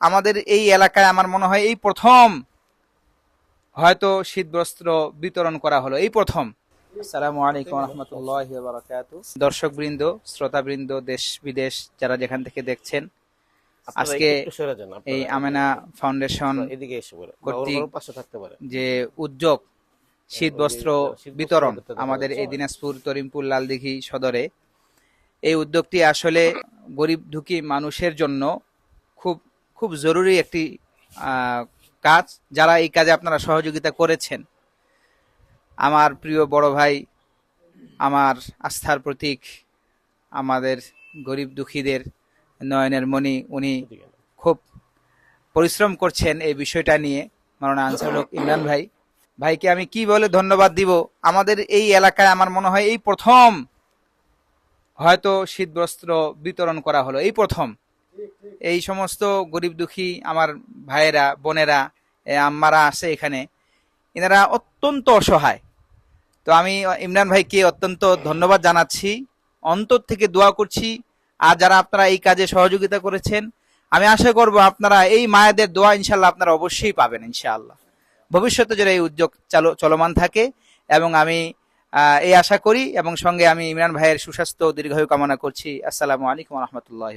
আমাদের এই এলাকায় আমার মনে হয় এই প্রথম হয়তো শীতবস্ত্র বিতরণ করা হলো। এই প্রথম। আসসালামু আলাইকুম রহমতুল্লাহ দর্শক বৃন্দ শ্রোতা বৃন্দ দেশ বিদেশ যারা যেখান থেকে দেখছেন আজকে এই আমেনা ফাউন্ডেশন যে উদ্যোগ শীত বস্ত্র বিতরণ বিতরণ আমাদের এই দিনাজপুর তরিমপুর লালদিঘি সদরে এই উদ্যোগটি আসলে গরিব দুঃখী মানুষের জন্য খুব খুব জরুরি একটি কাজ যারা এই কাজে আপনারা সহযোগিতা করেছেন। আমার প্রিয় বড় ভাই, আমার আস্থার প্রতীক, আমাদের গরিব দুঃখীদের নয়নের মণি, উনি খুব পরিশ্রম করছেন এই বিষয়টা নিয়ে। মারানা আনসারুল ইমরান ভাই, ভাইকে আমি কি বলে ধন্যবাদ দিব? আমাদের এই এলাকায় আমার মনে হয় এই প্রথম হয়তো শীতবস্ত্র বিতরণ করা হলো। এই প্রথম। এই সমস্ত গরিব দুঃখী আমার ভাইয়েরা, বোনেরা আম্মারা আছে এখানে। এনারা অত্যন্ত অসহায়। তো আমি ইমরান ভাইকে অত্যন্ত ধন্যবাদ জানাচ্ছি। অন্তর থেকে দোয়া করছি। আর যারা আপনারা এই কাজে সহযোগিতা করেছেন, আমি আশা করব আপনারা এই মায়েদের দোয়া ইনশাল্লাহ আপনারা অবশ্যই পাবেন ইনশাআল্লাহ। ভবিষ্যতে যেন এই উদ্যোগ চালু চলমান থাকে এবং আমি এই আশা করি এবং সঙ্গে আমি ইমরান ভাইয়ের সুস্বাস্থ্য দীর্ঘায়ু কামনা করছি। আসসালামু আলাইকুম রহমতুল্লাহ